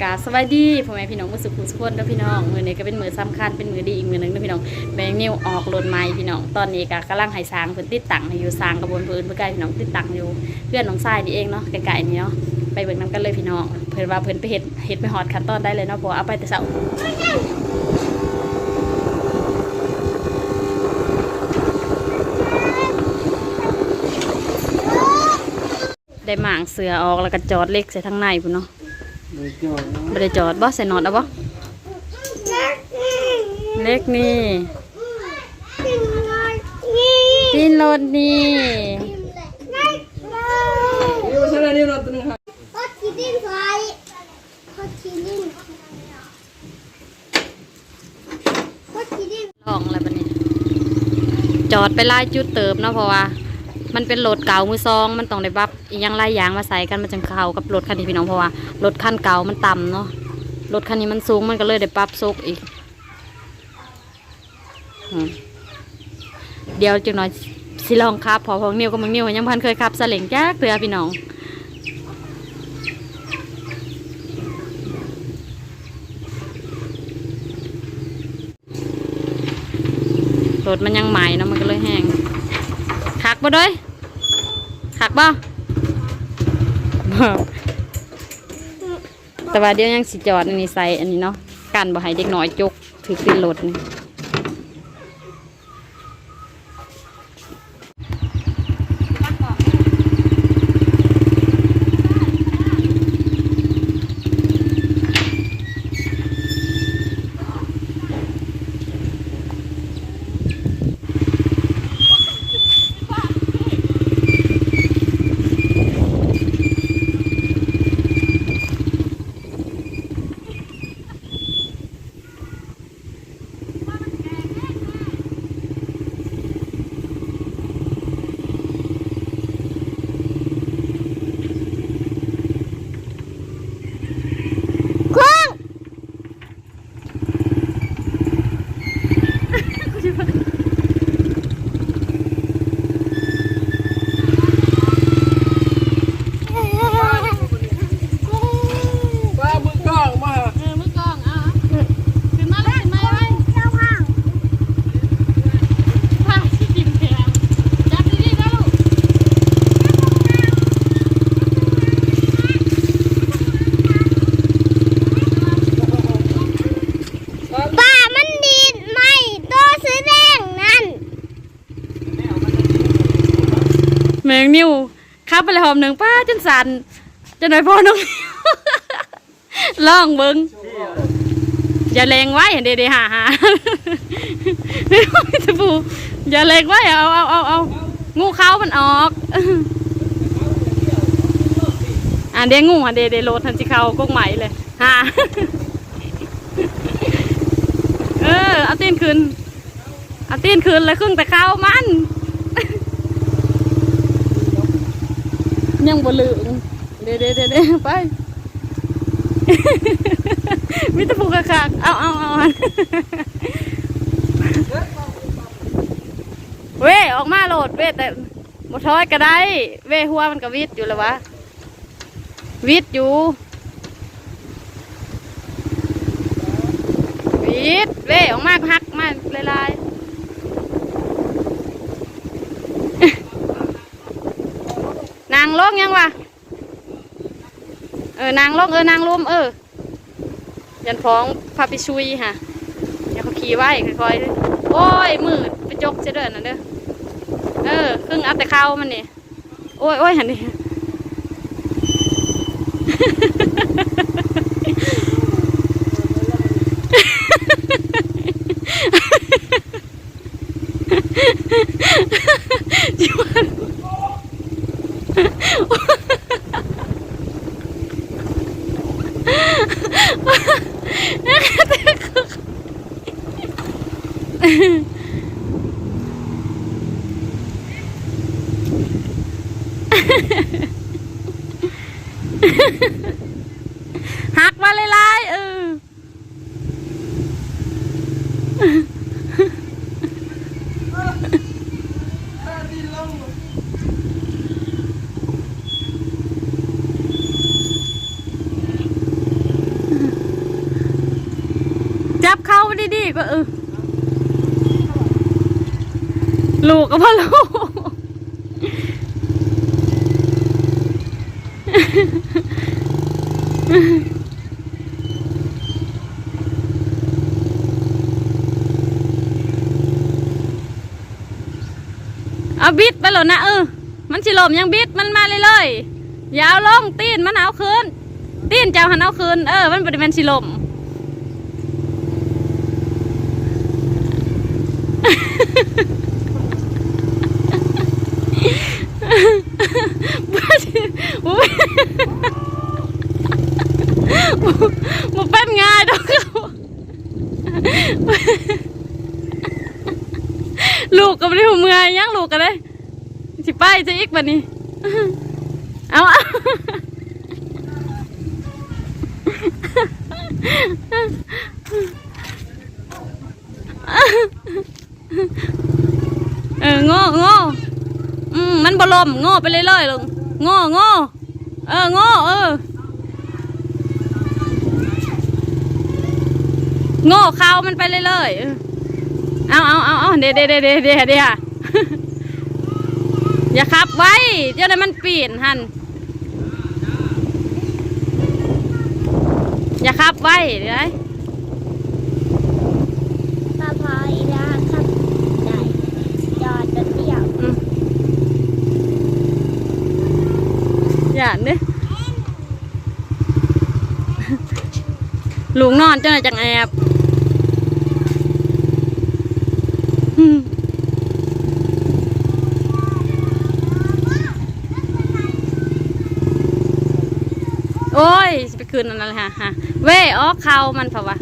กาสวัสดีพ่อแม่พี่น้องมือสุขุสุขคนเด้อพี่น้องมือนี้ก็เป็นมือสำคัญเป็นมือดีอีกมือหนึงเด้อพี่น้องแบงนิวออกรถใหม่พี่น้องตอนนี้ก็กำลังห้สร้างเพิ่นติดตั้งให้อยู่สางกระบวนพื้นเพื่อใกล้พี่น้องติดตั้งอยู่เพื่อนน้องทรายนี่เองเนาะไกลๆนี่เนาะไปเบิ่งนํกันเลยพี่น้องเพิ่นว่าเพิ่นไปเฮ็ดเฮ็ดไปฮอดขั้นตอนได้เลยเนาะพว่าเอาไปแต่เช้าได้หมางเสือออกแล้วก็จอดเล็กใส่ทางในพุ่นเนาะ บ่ได้จอดบ่ใส่นอดเอาบ่เล็กนี่ตีนรถนี่นี่ว่าใช่แล้วนี่เราตัวหนึงครับพอทีดินไฟพอทีดินพอทีดินลองอะไรบัดนี้ จอดไปไล่จุดเติบเนาะเพราะว่า มันเป็นรถเก่ามือซอง มันต้องได้ปรับอียังหลายางมาใส่กันมันจังเขากับรถคันนี้พี่น้องเพราะว่ารถคันเก่ามันต่ำเนาะรถคันนี้มันสูงมันก็เลยได้ปรับซุกอีกเดี๋ยวจังหน่อยสิลองครับพอพองนิวกับมึงนิวยังพันเคยขับสเล็งแจ้าเตือพี่น้องรถมันยังใหม่เนาะมันก็เลยแห้งขักบ่ด้วย ขักบ่บ่แต่ว่าเดี๋ยวยังสิจอดอันนี้ใส่อันนี้เนาะกันบ่ให้เด็กน้อยจกถือขึ้นรถนี่ ป้ามือกล้องมา เออมือกองอะขึ้นมาเลยขึ้นมาเลย เจ้าห้าง พาชิจิมแขงจับดีๆนะลูก ป่ามันดีดไม่ตัวสีแดงนั่น แมงนิ้วขับไปเลยหอมหนึ่งป้าจนสั่นจะหน่อยพอน้องลองเบิ้งอย่าแรงไว้เดี๋ยวเดี๋ยวหาหาไม่ไม่ตะปูอย่าแรงไว้เอาเอาเอาเอางูเข้ามันออกอะเดี๋ยวงูอะเดี๋ยวเดี๋ยวโลดทันสิเข้ากงใหม่เลยฮะเออเอาตีนขึ้นเอาตีนขึ้นแล้วครึ่งแต่เข้ามัน ยังบ่ลืมเดี๋ยวเดี๋ยวเดี๋ยวเดี๋ยวไปมิตรภูกระคักเอาเอาเอาเว้ออกมาโหลดเว้แต่บ่ท้อยก็ได้ เว้หัวมันก็วิดอยู่แล้ววะ วิดอยู่ วิดเว้ออกมาก็หักมาลายๆ นางลงยังวะเออนางลงเออนางลุมเออยันฟ้องพาไปชุยฮะเดี๋ยวเขาขี่ไว้ค่อยๆโอ้ยมืดไปจกเสยเด้นนั่นเด้อเออครึ่งเอาแต่เข้ามันนี่โอ้ยโอ้ยหันนี่ จิวัน หักมาเลยลายๆเออ ปะเออ ลูกก็พ่อลูกเอาบิดไปแล้วนะเออ มันสิลมยังบิดมันมาเลยเลยยาวลงตีนมันเอาคืนตีนเจ้าหันเอาคืนเออ มันบริเวณสิลม มันเป็นง่ายดอกเขาลูกก็ไม่ได้หัวเมื่อยยังลูกกันเลยสิไปจะอีกบันนี้เอาเอาเออโง่โง่มันบลมโง่ไปเรื่อยๆลง ง่โง่เออโง่เออโง่เขามันไปเรื่อยเออเอาเอาเอาเอาเดี๋ยวเดี๋ยวเดี๋ยวเดี๋ยวเดี๋ยวเดี๋ยวอย่าขับไว้ เดี๋ยวนั้นมันปีนหันอย่าขับไว้เดี๋ยวไอ้ ปลาพายนะครับได้จอดรถเดียว อืมอ ย่าเด้ลุงนอนเจ้าหน่อยจังแอบโอ้ยไปคืนอันนั้นเละฮะเว้ยอ๋อเขามันเปล่าวะ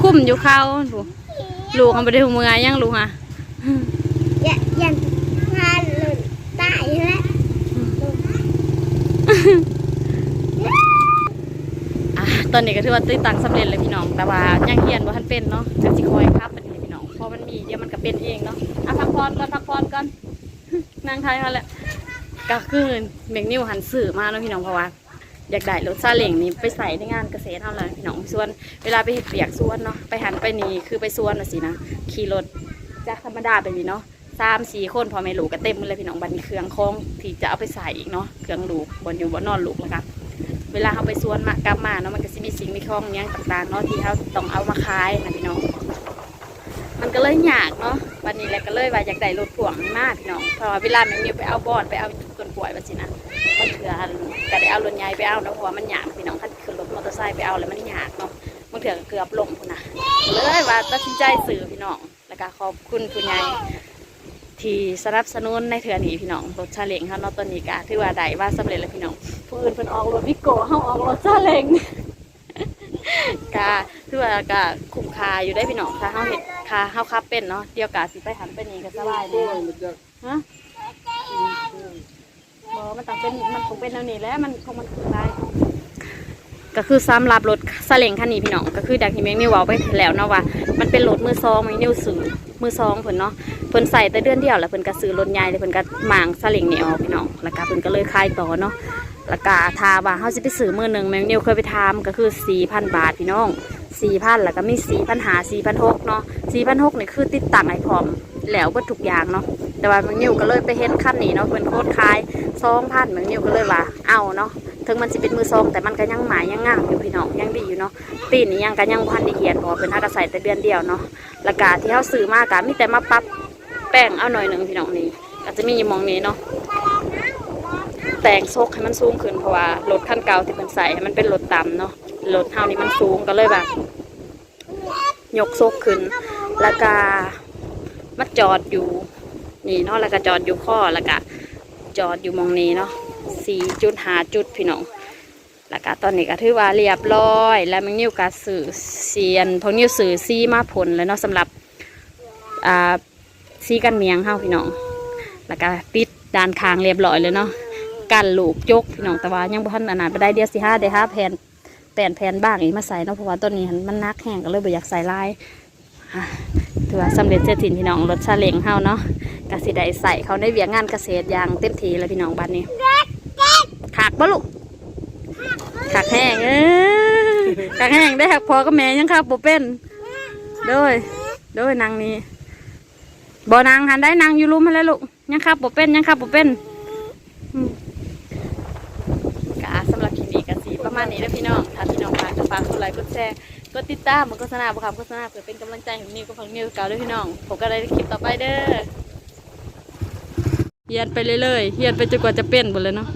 คุ้มอยู่เขาดูกลูกเขาไปได้หัวมือยังลูกฮะ อย่าอย่าพาหลุดตายแล้ว อะ ตอนนี้ก็ถือว่าติดตั้งสำเร็จเลยพี่น้อง แต่ว่ายังเฮียนว่าท่านเป็นเนาะจะสิคอยครับเป็นพี่น้องพราะมันมีเดี๋ยวมันก็เป็นเองเนาะอะพักผ่อนก่อนพักผ่อนก่อนนั่งทายเขาแหละก็คือเมกนิวหันสื่อมาเนาะพี่น้องเพราะว่าอยากได้รถซาเล้งนี้ไปใส่ในงานเกษตรเท่าไรพี่น้องส่วนเวลาไปเห็ดเปียกสวนเนาะไปหันไปนี่คือไปสวนน่ะสินะขี่รถจากธรรมดาไปนี่เนาะสามสี่คนพอไม่ลูกก็เต็มเลยพี่น้องบันเครื่องคองที่จะเอาไปใส่อีกเนาะเครื่องลูกบนอยู่บนนอนหลูกแล้วกัน เวลาเขาไปสวนมากลับมาเนาะมันก็สิมีสิ่งมีของหยังต่างๆเนาะที่เขาต้องเอามาขายนะพี่น้องมันก็เลยยากเนาะวันนี้แหละก็เลยว่าอยากได้รถพ่วงมากพี่น้องเพราะว่าเวลาแม่นิวไปเอาบอนไปเอาต้นป่วยว่าสินะมันเถื่อก็ได้เอารถใหญ่ไปเอาเนาะเพราะว่ามันยากพี่น้องคันขึ้นรถมอเตอร์ไซค์ไปเอาแล้วมันยากเนาะบางเถื่อก็เกือบล้มพุ่นนะเลยว่าตัดสินใจซื้อพี่น้องแล้วก็ขอบคุณผู้ใหญ่ ที่สนับสนุนในเถื่อนี้พี่น้องรถชาเล้งเขาเนาะตอนนี้ก็ถือว่าได้ว่าสำเร็จแล้วพี่น้องผู้อื่นเพิ่นออกรถวิโก้เฮาออกรถซาเล้งกาคือว่าก็คุ้มค่าอยู่ได้พี่น้องถ้าเฮาเฮ็ดค่าเฮาขับเป็นเนาะเดี๋ยวกาสิไปหันไปนี่ก็สบายโอ้แน่ยมันจะฮะบ่มันต้องเป็นมันคงเป็นแนวนี้แหล้วมันคงมันคือได้ก็คือสำหรับรถซาเล้งคันนี้พี่น้องก็คือดักที่แมงนิวเว้าไปแล้วเนาะว่า มันเป็นรถมือซองแมงนิวซื้อมือซองเพิ่นเนาะ เพิ่นใส่แต่เดือนเดียวแล้วเพิ่นก็ซื้อรถใหญ่เลยเพิ่นก็หมางซาเล้งนี่ออกพี่น้องแล้วก็เพิ่นก็เลยขายต่อเนาะแล้วก็ทาว่าเขาจะไปซื้อมือหนึ่งแมงนิวเคยไปทามก็คือสี่พันบาทพี่น้องสี่พันแล้วก็มีสี่พันหาสี่พันหกเนาะสี่พันหกนี่คือติดตั้งไอ้พร้อมแล้วก็ทุกอย่างเนาะแต่ว่าแมงนิวก็เลยไปเห็นขั้นนี้เนาะเป็นโคตรคายสองพันแมงนิวก็เลยว่าเอาเนาะถึงมันจะเป็นมือซองแต่มันก็ยังหมายยังงามอยู่พี่น้องยังดีอยู่เนาะตีนนี่ยังกันยังพันด้เหียนเพอเป็นทักใส่แต่เดือนเดียวเนาะแล้วก็ที่เขาซื้อมากะมีแต่มาปรับ แป้งเอาหน่อยหนึ่งพี่น้องนี่ก็จะมีอยู่มองนี้เนาะแต่งโซกให้มันสูงขึ้นเพราะว่ารถคันเก่าที่มันใส่ให้มันเป็นรถต่ำเนาะรถเท่านี้มันสูงก็เลยแบบยกโซกขึ้น แล้วก็มาจอดอยู่นี่เนาะแล้วก็จอดอยู่ข้อแล้วก็จอดอยู่มองนี้เนาะสี่จุดหาจุดพี่น้องแล้วก็ตอนนี้ก็ถือว่าเรียบร้อย แล้วมันนิ้วกาสื่อเสียนพวกนิ้วสื่อซีมาผลแล้วเนาะสำหรับอ่า ซีกันเมียงเฮาพี่น้อง แล้วก็ปิดด้านข้างเรียบร้อยเลยเนาะกันลูกจกพี่น้องแต่ว่ายังบ่ทันอนาถไปได้เดียวสิห้าเดียวห้าแผ่นแผ่นแผ่นบ้างอีกมาใส่เนาะเพราะว่าต้นนี้มันนักแห้งก็เลยบ่อยากใส่ลายถือว่าสำเร็จเสร็จสิ้นพี่น้องรถซาเลงเฮาเนาะกสิได้ใส่เขาในเวียงงานเกษตรอย่างเต็มทีแล้วพี่น้องบ้านนี้ขากบ่ลูกขากแห้งเออขากแห้งได้หักพอก็แม่ยังครับบ่เป็นโดยโดยนางนี่ บ่นางหันได้นางอยู่รุมมาแล้วลูกยังครับบ่เป็นยังครับบ่เป็นกะสำหรับคลิปนี้ก็สีประมาณนี้นะพี่น้องถ้าพี่น้องฝากก็ฝากกดไลค์กดแชร์กดติดตามมันโฆษณาบ่คำโฆษณาเพื่อเป็นกำลังใจให้นิวกับฟังนิวเก่าด้วยพี่น้องผมก็ได้คลิปต่อไปเด้อเฮียนไปเรื่อยๆเฮียนไปจนกว่าจะเป็นหมดเลยเนาะ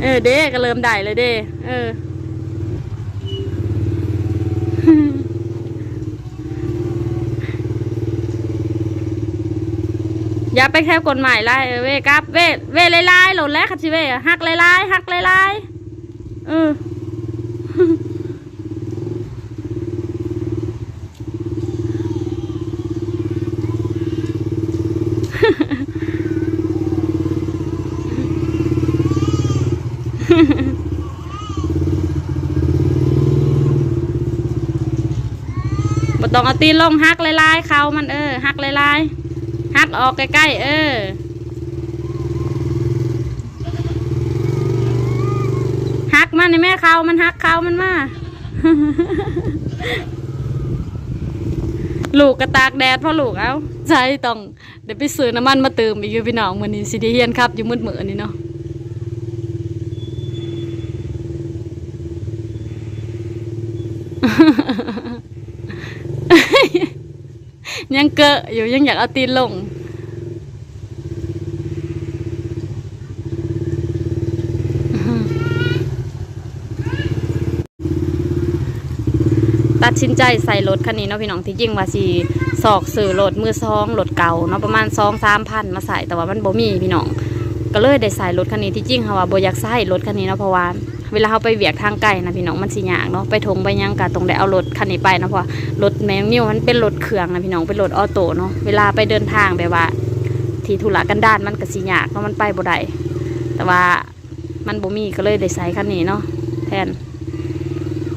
เออเด้ก็เริ่มได้เลยเด้เออ อย่าไปแค่กฎหมายไล่เว้ครับเว้เว้ยไล่หล่นแล้วคัดชิเว้หักไล่ๆหักไล่ๆเออต้องเอาตีนลงหักไลายๆเขามันเออหักไลาย ๆหักออกใกล้ๆเออ หักมันในแม่เขามันหักเขามันมา ลูกกระตากแดดพราะลูกเอาใช่ต้องเดี๋ยวไปซื้อน้ำมันมาเติมอีกอยู่พี่น้องมือนี้สิได้เฮียนครับอยู่มืดๆนี่เนาะยังเกอะอยู่ยังอยากเอาตีนลง ตัดสินใจใส่รถคันนี้เนาะพี่น้องที่จริงว่าสิสอกสื่อรถมือซองรถเก่าเนาะประมาณสองสามพันมาใส่แต่ว่ามันบ่มีพี่น้องก็เลยได้ใส่รถคันนี้ที่จริงค่ะว่าบ่อยากใส่รถคันนี้เนาะเพราะว่าเวลาเขาไปเวียกทางไกลนะพี่น้องมันสิยากเนาะไปทงไปยังกะตรงได้เอารถคันนี้ไปนะเพราะรถแมงนิ้วมันเป็นรถเครื่องนะพี่น้องเป็นรถออโต้เนาะเวลาไปเดินทางแบบว่า ที่ธุระกันด้านมันก็สิยากเนาะมันไปบ่ได้แต่ว่ามันบ่มีก็เลยได้ใส่คันนี้เนาะแทน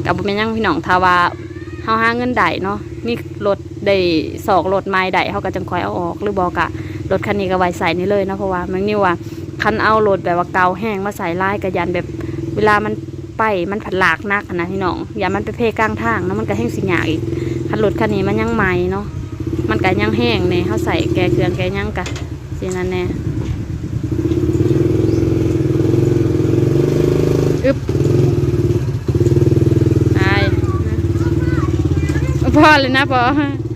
กับบ่แม่นยังพี่น้องถ้าว่า เฮาหาเงินได้เนาะมีรถได้สอกรถไม้ได้เฮาก็จังคอยเอาออก หรือบอกกะรถคันนี้ก็ไว้ใส่นี่เลยนะเพราะว่ามงนิ้วว่าคันเอารถแบบว่าเกาแห้งมาใส่ลายกระยันแบบเวลามันไปมันผัดหลากนักนะพี่น้องอย่ามันไปเพกลางทางเนาะมันก็แห้งสิหยาอีกคันรถคันนี้มันยังใหม่เนาะมันก็ยังแห้งเนี่ยเขาใส่แกเครื่องแกยังกะสินั่นแน่ Olha, né, vó?